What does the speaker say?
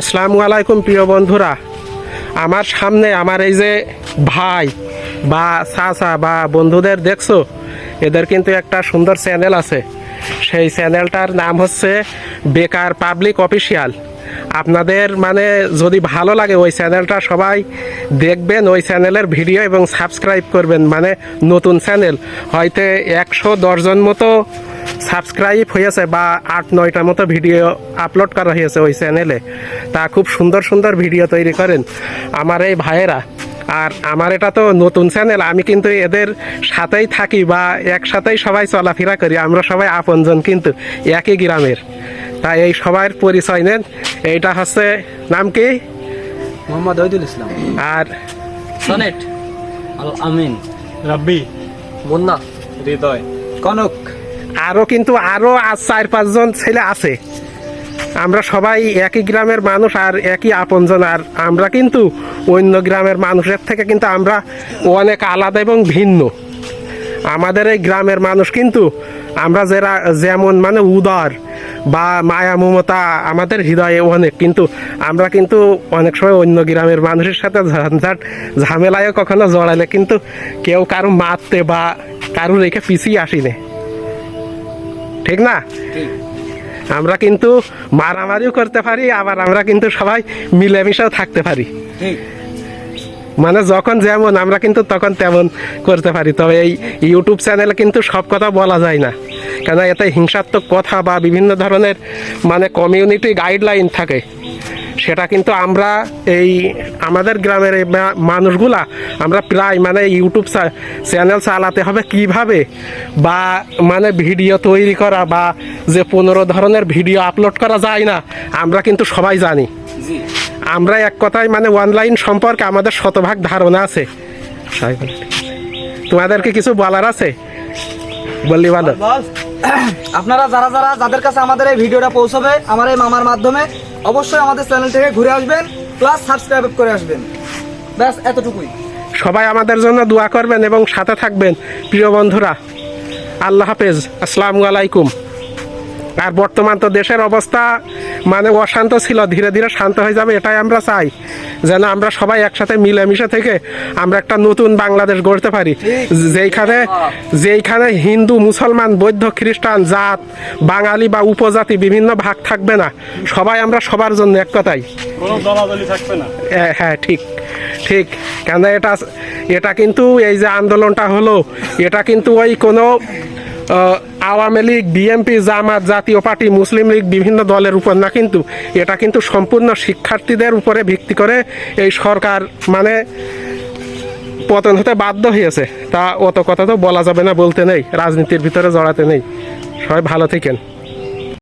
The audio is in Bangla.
আসসালামু আলাইকুম, প্রিয় বন্ধুরা। আমার সামনে আমার এই যে ভাই বা চাচা বা বন্ধুদের দেখছ, এদের কিন্তু একটা সুন্দর চ্যানেল আছে। সেই চ্যানেলটার নাম হচ্ছে বেকার পাবলিক অফিসিয়াল। আপনাদের মানে যদি ভালো লাগে ওই চ্যানেলটা সবাই দেখবেন, ওই চ্যানেলের ভিডিও এবং সাবস্ক্রাইব করবেন। মানে নতুন চ্যানেল, হয়তো একশো দশজন মতো সাবস্ক্রাইব হয়েছে বা আট নয়টা মতো ভিডিও আপলোড করা হয়েছে ওই চ্যানেলে। তা খুব সুন্দর সুন্দর ভিডিও তৈরি করেন আমার এই ভাইয়েরা। আর আমার এটা তো নতুন চ্যানেল আমি কিন্তু এদের সাথেই থাকি বা একসাথেই সবাই চলাফেরা করি আমরা সবাই আপনজন কিন্তু একই গ্রামের। তাই এই সবার পরিচয় নেন এইটা হচ্ছে নাম কি? মোহাম্মদ ওইদুল ইসলাম। আর সনেট। আল আমিন। রাব্বি। মুন্না। হৃদয়। কনক। আরও কিন্তু আরও আজ চার পাঁচজন ছেলে আছে। আমরা সবাই একই গ্রামের মানুষ আর একই আপনজন, আর আমরা কিন্তু অন্য গ্রামের মানুষের থেকে কিন্তু আমরা অনেক আলাদা এবং ভিন্ন। আমাদের এই গ্রামের মানুষ কিন্তু আমরা যারা, যেমন মানে উদার বা মায়া মমতা আমাদের হৃদয়ে অনেক, কিন্তু আমরা কিন্তু অনেক সময় অন্য গ্রামের মানুষের সাথে ঝঞ্ঝাট ঝামেলায় কখনো জড়ালে কিন্তু কেউ কারও মারতে বা কারও রেখে পিছিয়ে আসিনি। ঠিক না? আমরা কিন্তু মারামারিও করতে পারি আবার আমরা কিন্তু সবাই মিলেমিশেও থাকতে পারি। মানে যখন যেমন আমরা কিন্তু তখন তেমন করতে পারি। তবে এই ইউটিউব চ্যানেলে কিন্তু সব কথা বলা যায় না। কেন এতে হিংসাত্মক কথা বা বিভিন্ন ধরনের মানে কমিউনিটি গাইডলাইন থাকে। সেটা কিন্তু আমরা এই আমাদের গ্রামের মানুষগুলা আমরা প্রায় মানে ইউটিউব চ্যানেল চালাতে হবে কীভাবে? বা মানে ভিডিও তৈরি করা বা যে পনেরো ধরনের ভিডিও আপলোড করা যায় না আমরা কিন্তু সবাই জানি। আমরা এক কথায় মানে অনলাইন সম্পর্কে আমাদের শতভাগ ধারণা আছে। তোমাদেরকে কিছু বলার আছে? বললি ভালো আপনারা যারা যারা যাদের কাছে আমাদের এই ভিডিওটা পৌঁছবে আমার এই মামার মাধ্যমে, অবশ্যই আমাদের চ্যানেল থেকে ঘুরে আসবেন প্লাস সাবস্ক্রাইব করে আসবেন। ব্যাস, এতটুকুই। সবাই আমাদের জন্য দোয়া করবেন এবং সাথে থাকবেন, প্রিয় বন্ধুরা। আল্লাহ হাফেজ। আসসালামু আলাইকুম। আর বর্তমান তো দেশের অবস্থা মানে অশান্ত ছিল ধীরে ধীরে শান্ত হয়ে যাবে এটাই আমরা চাই। যেন আমরা সবাই একসাথে মিলেমিশে থেকে আমরা একটা নতুন বাংলাদেশ গড়তে পারি। যেইখানে যেইখানে হিন্দু মুসলমান বৌদ্ধ খ্রিস্টান জাত বাঙালি বা উপজাতি বিভিন্ন ভাগ থাকবে না সবাই আমরা সবার জন্য এক কথাই। হ্যাঁ, ঠিক ঠিক। কেন এটা এটা কিন্তু এই যে আন্দোলনটা হলো এটা কিন্তু ওই কোনো আওয়ামী লীগ, বিএনপি, জামাত জাতীয় পার্টি, মুসলিম লীগ, বিভিন্ন দলের উপর না কিন্তু, এটা কিন্তু সম্পূর্ণ শিক্ষার্থীদের উপরে ভিত্তি করে এই সরকার মানে পতন হতে বাধ্য হয়েছে। তা অত কথা তো বলা যাবে না, বলতে নেই, রাজনীতির ভিতরে জড়াতে নেই। সবাই ভালো থেকেন।